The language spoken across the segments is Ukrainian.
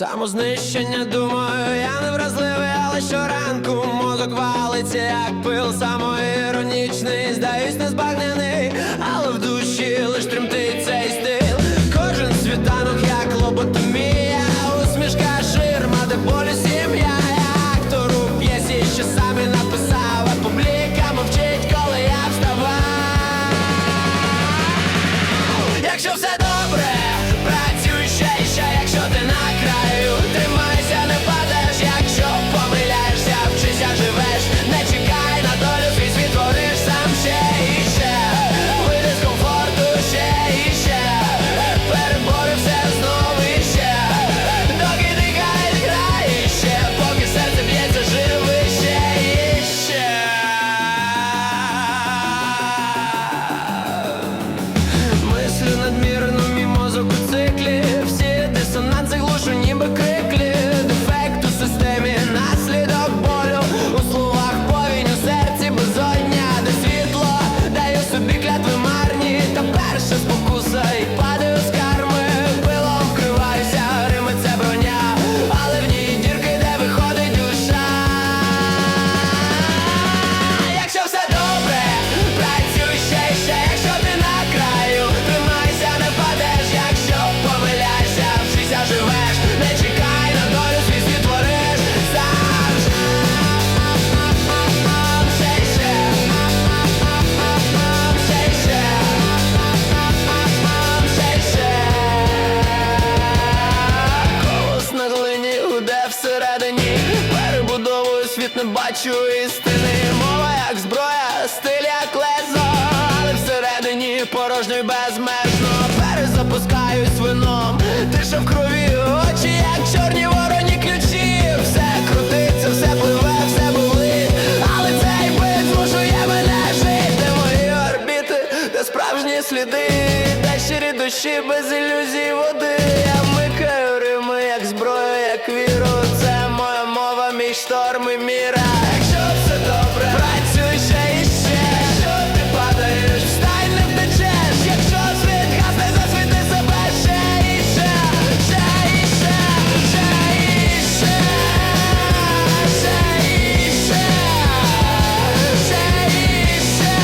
Самознищення, думаю, я не вразливий, але щоранку мозок валиться, як пил самоіронічний, здаюсь незбагнений, sunshine. Blik laat всередині. Перебудовую світ, не бачу істини. Мова як зброя, стиль як лезо. Але всередині порожньо й безмежно. Перезапускаюсь вином Тиша в крові, очі як чорні вороні ключі. Все крутиться, все пливе, все болить Але цей бит змушує мене жити. Мої орбіти, де справжні сліди. Де щирі душі без ілюзій води мова, мій шторм і міра. Якщо все добре, працюй ще і ще. Якщо ти падаєш, встань, не втечеш. Якщо світ гасне, засвіти себе ще і ще. Ще і ще, ще і ще. Ще і ще. Ще і ще.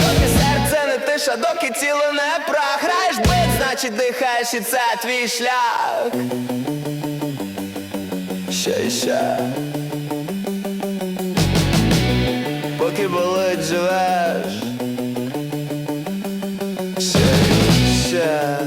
Доки серце не тиша, доки тіло не прах Значить дихаєш і це твій шлях. Ще і ще. Поки болить живеш. Ще і ще